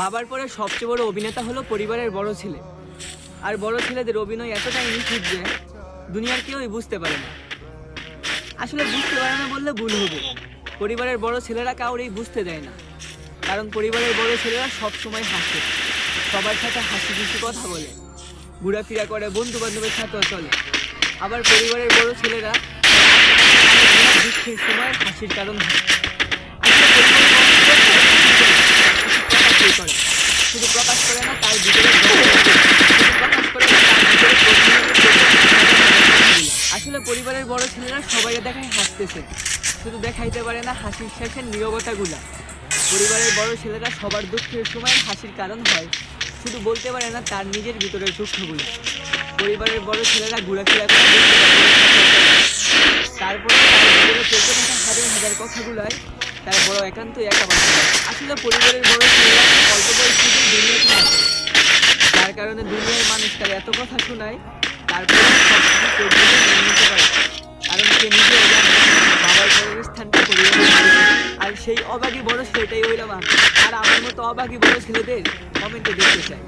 বাবার পরে সবচেয়ে বড় অভিনেতা হলো পরিবারের বড় ছেলে। আর বড় ছেলেদের অভিনয় এতটাই নিখুঁত যে দুনিয়ার কেউই বুঝতে পারে না। আসলে বুঝতে পারে না বললে ভুল হবে। পরিবারের বড় ছেলেরা কাউরেই বুঝতে দেয় না। কারণ পরিবারের বড় ছেলেরা সব সময় হাসে। সবার সাথে হাসি খুশি কথা বলে। ঘোরাফেরা করে বন্ধু বান্ধবের সাথেও চলে। আবার পরিবারের বড় ছেলেরা দুঃখের সময় হাসির কারণ হয় আসলে পরিবারের বড় ছেলেরা শুধু প্রকাশ করে না, তার ভিতরে আসলে পরিবারের বড় ছেলেরা সবাই দেখায় হাসতেছে। শুধু দেখাইতে পারে না হাসির শেষের নীরবতাগুলা। পরিবারের বড় ছেলেরা সবার দুঃখের সময় হাসির কারণ হয়। শুধু বলতে পারে না তার নিজের ভিতরের দুঃখগুলো। পরিবারের বড় ছেলেরা ঘোরাফেরা করে তারপরে চলতে থাকা হাজার হাজার কথাগুলাই তার বড় একান্ত একা আসলে পরিবারের বড় ছেলেরা কারণে দুনিয়ার মানুষ তার এত কথা শোনায়, তারপরে নিতে পারে। কারণ সে নিজে বাবার স্থানটা আর সেই অবাগী বড় ছেলেটাই হইলাম আর আমার মতো অবাগী বড় ছেলেদের কমেন্টে দেখতে চাই।